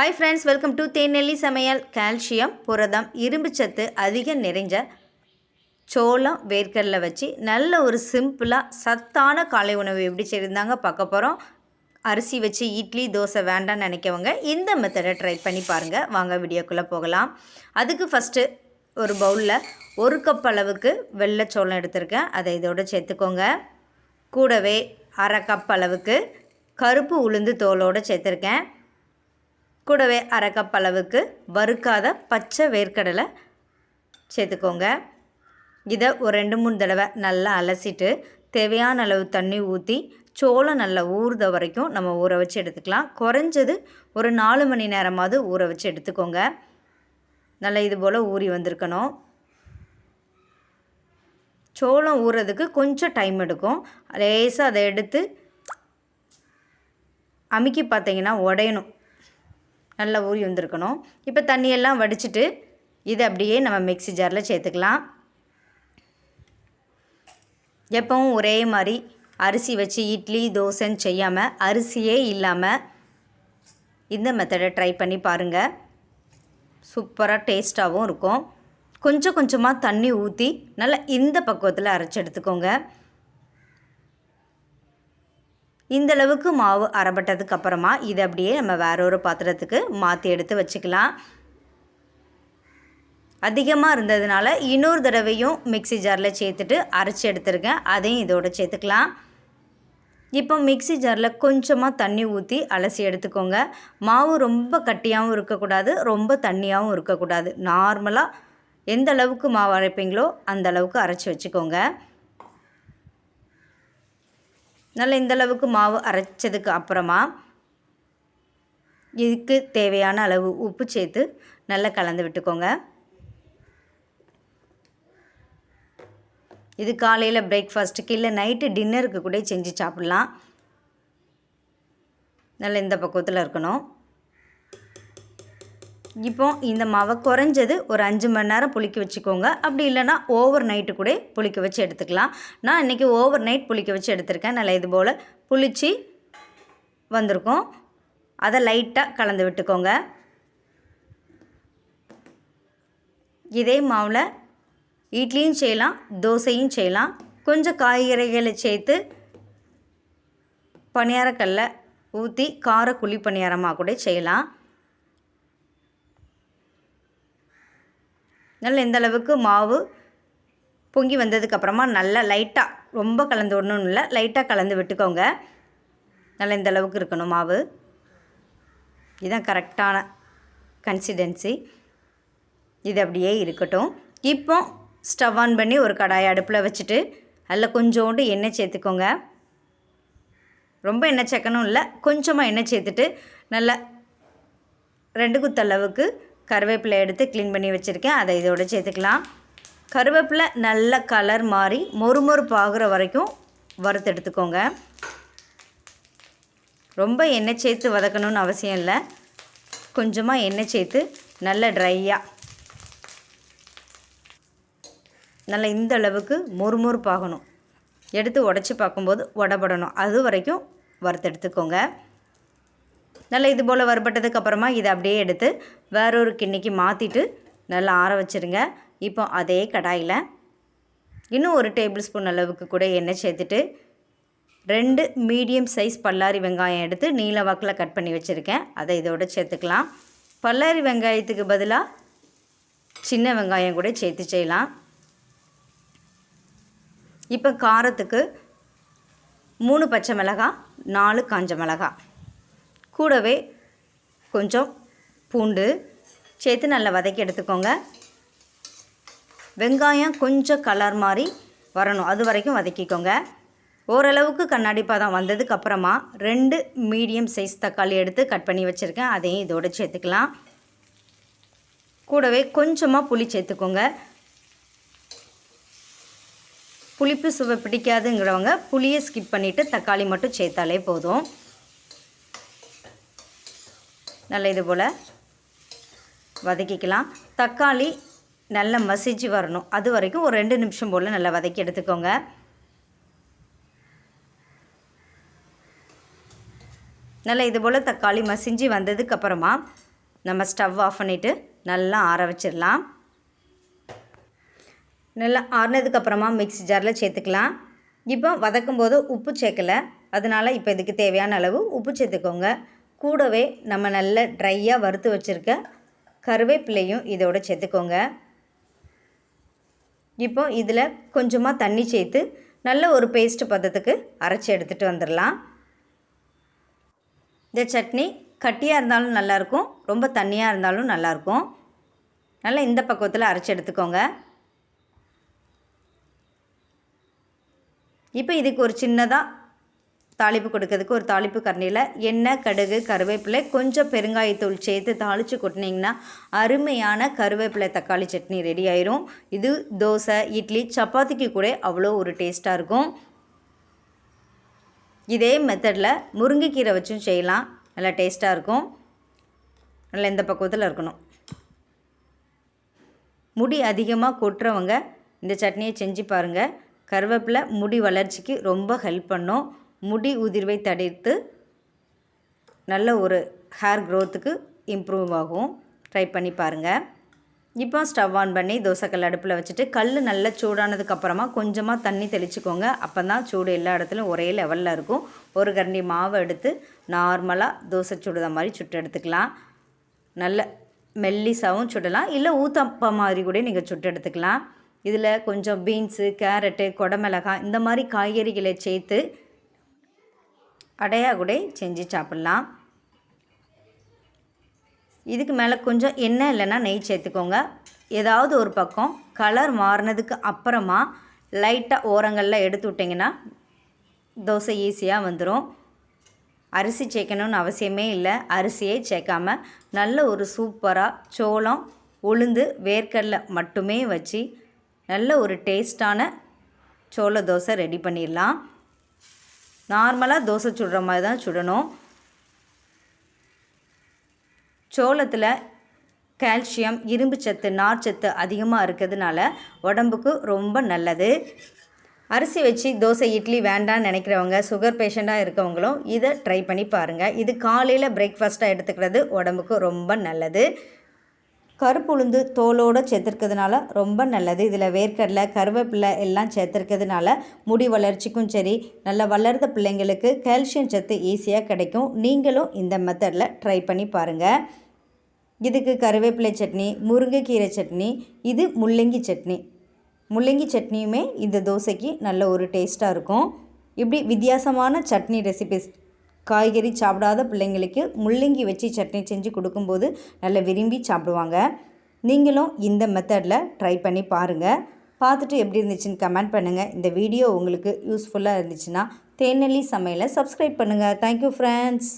Hi friends welcome to Thenelli சமையல் calcium புரதம் இரும்புச்சத்து அதிகம் நிறைஞ்ச சோளம் வேர்க்கடலை வச்சு நல்ல ஒரு சிம்பிளாக சத்தான காலை உணவு எப்படி செய்திருந்தாங்க பார்க்க போகிறோம் அரிசி வச்சு இட்லி தோசை வேண்டாம்னு நினைக்கவங்க இந்த மெத்தடை ட்ரை பண்ணி பாருங்கள் வாங்க வீடியோக்குள்ளே போகலாம். அதுக்கு ஃபஸ்ட்டு ஒரு பவுலில் ஒரு கப் அளவுக்கு வெள்ளை சோளம் எடுத்திருக்கேன். அதை இதோட சேர்த்துக்கோங்க. கூடவே அரை கப் அளவுக்கு கருப்பு உளுந்து தோலோடு சேர்த்துருக்கேன். கூடவே அரை கப் அளவுக்கு வறுக்காத பச்சை வேர்க்கடலை சேர்த்துக்கோங்க. இதை ஒரு ரெண்டு மூணு தடவை நல்லா அலசிட்டு தேவையான அளவு தண்ணி ஊற்றி சோளம் நல்லா ஊறுத வரைக்கும் நம்ம ஊற வச்சு எடுத்துக்கலாம். குறைஞ்சது ஒரு நாலு மணி நேரமாவது ஊற வச்சு எடுத்துக்கோங்க. நல்லா இது போல் ஊறி வந்திருக்கணும். சோளம் ஊறுறதுக்கு கொஞ்சம் டைம் எடுக்கும். லேசாக அதை எடுத்து அமுக்கி பார்த்தீங்கன்னா உடையணும். நல்லா ஊறி வந்திருக்கணும். இப்போ தண்ணியெல்லாம் வடிச்சிட்டு இதை அப்படியே நம்ம மிக்ஸி ஜாரில் சேர்த்துக்கலாம். எப்பவும் ஒரே மாதிரி அரிசி வச்சு இட்லி தோசைன்னு செய்யாமல் அரிசியே இல்லாமல் இந்த மெத்தடை ட்ரை பண்ணி பாருங்கள் சூப்பராக டேஸ்ட்டாகவும் இருக்கும். கொஞ்சம் கொஞ்சமாக தண்ணி ஊற்றி நல்லா இந்த பக்குவத்தில் அரைச்சி எடுத்துக்கோங்க. இந்த அளவுக்கு மாவு அரைப்பட்டதுக்கு அப்புறமா இதை அப்படியே நம்ம வேற ஒரு பாத்திரத்துக்கு மாற்றி எடுத்து வச்சுக்கலாம். அதிகமாக இருந்ததுனால இன்னொரு தடவையும் மிக்சி ஜாரில் சேர்த்துட்டு அரைச்சி எடுத்துருக்கேன். அதையும் இதோடு சேர்த்துக்கலாம். இப்போ மிக்சி ஜாரில் கொஞ்சமாக தண்ணி ஊற்றி அலசி எடுத்துக்கோங்க. மாவு ரொம்ப கட்டியாகவும் இருக்கக்கூடாது ரொம்ப தண்ணியாகவும் இருக்கக்கூடாது. நார்மலாக எந்த அளவுக்கு மாவு அரைப்பீங்களோ அந்த அளவுக்கு அரைச்சி வச்சுக்கோங்க. நல்லா இந்தளவுக்கு மாவு அரைச்சதுக்கு அப்புறமா இதுக்கு தேவையான அளவு உப்பு சேர்த்து நல்லா கலந்து விட்டுக்கோங்க. இது காலையில் பிரேக்ஃபாஸ்ட்டுக்கு இல்லை நைட்டு டின்னருக்கு கூட செஞ்சு சாப்பிட்லாம். நல்லா இந்த பக்குவத்தில் இருக்கணும். இப்போ இந்த மாவை குறைஞ்சது ஒரு அஞ்சு மணி நேரம் புளிக்க வச்சுக்கோங்க. அப்படி இல்லைனா ஓவர் நைட்டு கூட புளிக்க வச்சு எடுத்துக்கலாம். நான் இன்றைக்கி ஓவர் நைட் புளிக்க வச்சு எடுத்திருக்கேன். நல்லா இது போல் புளிச்சு வந்திருக்கும். அதை லைட்டாக கலந்து விட்டுக்கோங்க. இதே மாவில் இட்லியும் செய்யலாம் தோசையும் செய்யலாம். கொஞ்சம் காய்கறிகளை சேர்த்து பணியாரக்கல்ல ஊற்றி கார குழி பணியாரமாக கூட செய்யலாம். நல்ல எந்தளவுக்கு மாவு பொங்கி வந்ததுக்கப்புறமா நல்லா லைட்டாக ரொம்ப கலந்து விடணும்னு இல்லை லைட்டாக கலந்து விட்டுக்கோங்க. நல்லா இந்த அளவுக்கு இருக்கணும் மாவு. இதுதான் கரெக்டான கன்சிடென்சி இது அப்படியே இருக்கட்டும். இப்போ ஸ்டவ் ஆன் பண்ணி ஒரு கடாயை அடுப்பில் வச்சுட்டு அதில் கொஞ்சோண்டு எண்ணெய் சேர்த்துக்கோங்க. ரொம்ப எண்ணெய் சேர்க்கணும் இல்லை கொஞ்சமாக எண்ணெய் சேர்த்துட்டு நல்லா ரெண்டு குத்தளவுக்கு கருவேப்பிலை எடுத்து க்ளீன் பண்ணி வச்சுருக்கேன். அதை இதோட சேர்த்துக்கலாம். கருவேப்பிலை நல்ல கலர் மாறி மொறுமொறுப்பு ஆகிற வரைக்கும் வறுத்து எடுத்துக்கோங்க. ரொம்ப எண்ணெய் சேர்த்து வதக்கணும்னு அவசியம் இல்லை. கொஞ்சமாக எண்ணெய் சேர்த்து நல்ல ட்ரையாக நல்லா இந்த அளவுக்கு மொறுமொறுப்பாகணும் எடுத்து உடச்சி பார்க்கும்போது உடப்படணும். அது வரைக்கும் வறுத்து எடுத்துக்கோங்க. நல்லா இது போல் வறுபட்டதுக்கப்புறமா இதை அப்படியே எடுத்து வேறொரு கிண்ணிக்கு மாற்றிட்டு நல்லா ஆற வச்சுருங்க. இப்போ அதே கடாயில் இன்னும் ஒரு டேபிள் ஸ்பூன் அளவுக்கு கூட எண்ணெய் சேர்த்துட்டு ரெண்டு மீடியம் சைஸ் பல்லாரி வெங்காயம் எடுத்து நீல வாக்கில் கட் பண்ணி வச்சுருக்கேன். அதை இதோட சேர்த்துக்கலாம். பல்லாரி வெங்காயத்துக்கு பதிலாக சின்ன வெங்காயம் கூட சேர்த்து செய்யலாம். இப்போ காரத்துக்கு மூணு பச்சை மிளகாய் நாலு காஞ்ச மிளகாய் கூடவே கொஞ்சம் பூண்டு சேர்த்து நல்லா வதக்கி எடுத்துக்கோங்க. வெங்காயம் கொஞ்சம் கலர் மாதிரி வரணும். அது வரைக்கும் வதக்கிக்கோங்க. ஓரளவுக்கு கண்ணாடி பதம் வந்ததுக்கப்புறமா ரெண்டு மீடியம் சைஸ் தக்காளி எடுத்து கட் பண்ணி வச்சுருக்கேன். அதையும் இதோடு சேர்த்துக்கலாம். கூடவே கொஞ்சமாக புளி சேர்த்துக்கோங்க. புளிப்பு சுவை பிடிக்காதுங்கிறவங்க புளியை ஸ்கிப் பண்ணிவிட்டு தக்காளி மட்டும் சேர்த்தாலே போதும். நல்ல இது போல் வதக்கிக்கலாம். தக்காளி நல்லா மசிச்சு வரணும். அது வரைக்கும் ஒரு ரெண்டு நிமிஷம் போல் நல்லா வதக்கி எடுத்துக்கோங்க. நல்லா இது போல் தக்காளி மசிஞ்சு வந்ததுக்கப்புறமா நம்ம ஸ்டவ் ஆஃப் பண்ணிவிட்டு நல்லா ஆற வச்சிடலாம். நல்லா ஆறினதுக்கப்புறமா மிக்ஸி ஜாரில் சேர்த்துக்கலாம். இப்போ வதக்கும் போது உப்பு சேர்க்கலை. அதனால் இப்போ இதுக்கு தேவையான அளவு உப்பு சேர்த்துக்கோங்க. கூடவே நம்ம நல்ல ட்ரையாக வறுத்து வச்சுருக்க கருவேப்பிலையும் இதோட சேர்த்துக்கோங்க. இப்போ இதில் கொஞ்சமாக தண்ணி சேர்த்து நல்ல ஒரு பேஸ்ட் பதத்துக்கு அரைச்சி எடுத்துகிட்டு வந்துடலாம். இந்த சட்னி கட்டியாக இருந்தாலும் நல்லாயிருக்கும் ரொம்ப தண்ணியாக இருந்தாலும் நல்லாயிருக்கும். நல்லா இந்த பக்குவத்தில் அரைச்சி எடுத்துக்கோங்க. இப்போ இதுக்கு ஒரு சின்னதாக தாளிப்பு கொடுக்கறதுக்கு ஒரு தாளிப்பு கரண்டியில் எண்ணெய் கடுகு கருவேப்பிலை கொஞ்சம் பெருங்காயத்தூள் சேர்த்து தாளித்து கொட்டினீங்கன்னா அருமையான கருவேப்பிலை தக்காளி சட்னி ரெடி ஆயிரும். இது தோசை இட்லி சப்பாத்திக்கு கூட அவ்வளோ ஒரு டேஸ்ட்டாக இருக்கும். இதே மெத்தடில் முருங்கைக்கீரை வச்சும் செய்யலாம். நல்லா டேஸ்ட்டாக இருக்கும். நல்லா இந்த பக்குவத்தில் இருக்கணும். முடி அதிகமாக கொட்டுறவங்க இந்த சட்னியை செஞ்சு பாருங்கள் கருவேப்பிலை முடி வளர்ச்சிக்கு ரொம்ப ஹெல்ப் பண்ணும். முடி உதிர்வை தடுத்து நல்ல ஒரு ஹேர் க்ரோத்துக்கு இம்ப்ரூவ் ஆகும். ட்ரை பண்ணி பாருங்கள் இப்போ ஸ்டவ் ஆன் பண்ணி தோசைக்கல் அடுப்பில் வச்சுட்டு கல் நல்லா சூடானதுக்கப்புறமா கொஞ்சமாக தண்ணி தெளிச்சுக்கோங்க. அப்போ தான் சூடு எல்லா இடத்துலையும் ஒரே லெவலில் இருக்கும். ஒரு கரண்டி மாவை எடுத்து நார்மலாக தோசை சுடுத மாதிரி சுட்டு எடுத்துக்கலாம். நல்ல மெல்லிசாவும் சுடலாம். இல்லை ஊத்தப்பம் மாதிரி கூட நீங்கள் சுட்டு எடுத்துக்கலாம். இதில் கொஞ்சம் பீன்ஸு கேரட்டு கொடமிளகாய் இந்த மாதிரி காய்கறிகளை சேர்த்து அடையா கூட செஞ்சு சாப்பிட்லாம். இதுக்கு மேலே கொஞ்சம் எண்ணெய் இல்லைன்னா நெய் சேர்த்துக்கோங்க. ஏதாவது ஒரு பக்கம் கலர் மாறினதுக்கு அப்புறமா லைட்டாக ஓரங்களில் எடுத்து விட்டிங்கன்னா தோசை ஈஸியாக வந்துடும் அரிசி சேர்க்கணுன்னு அவசியமே இல்லை. அரிசியே சேர்க்காம நல்ல ஒரு சூப்பராக சோளம் உளுந்து வேர்க்கடலை மட்டுமே வச்சு நல்ல ஒரு டேஸ்டான சோள தோசை ரெடி பண்ணிடலாம். நார்மலாக தோசை சுடுற மாதிரி தான் சுடணும். சோளத்தில் கால்சியம் இரும்பு சத்து நார்ச்சத்து அதிகமாக இருக்கிறதுனால உடம்புக்கு ரொம்ப நல்லது. அரிசி வச்சு தோசை இட்லி வேண்டான்னு நினைக்கிறவங்க சுகர் பேஷண்ட்டாக இருக்கவங்களும் இதை ட்ரை பண்ணி பாருங்கள் இது காலையில் பிரேக்ஃபாஸ்ட்டாக எடுத்துக்கிறது உடம்புக்கு ரொம்ப நல்லது. கருப்புளுந்து தோலோடு சேர்த்துருக்கிறதுனால ரொம்ப நல்லது. இதில் வேர்க்கடலை கருவேப்பிலை எல்லாம் சேர்த்துருக்கிறதுனால முடி வளர்ச்சிக்கும் சரி நல்லா வளர்ந்த பிள்ளைங்களுக்கு கால்சியம் சத்து ஈஸியாக கிடைக்கும். நீங்களும் இந்த மெத்தடில் ட்ரை பண்ணி பாருங்கள் இதுக்கு கருவேப்பிலை சட்னி முருங்கைக்கீரை சட்னி இது முள்ளங்கி சட்னி. முள்ளங்கி சட்னியுமே இந்த தோசைக்கு நல்ல ஒரு டேஸ்ட்டாக இருக்கும். இப்படி வித்தியாசமான சட்னி ரெசிபிஸ் காய்கறி சாப்பிடாத பிள்ளைங்களுக்கு முள்ளங்கி வச்சு சட்னி செஞ்சு கொடுக்கும்போது நல்லா விரும்பி சாப்பிடுவாங்க. நீங்களும் இந்த மெத்தடில் ட்ரை பண்ணி பாருங்கள் பார்த்துட்டு எப்படி இருந்துச்சுன்னு கமெண்ட் பண்ணுங்கள் இந்த வீடியோ உங்களுக்கு யூஸ்ஃபுல்லாக இருந்துச்சுன்னா தேநெல்லி சமையலை சப்ஸ்கிரைப் பண்ணுங்கள் தேங்க்யூ ஃப்ரெண்ட்ஸ்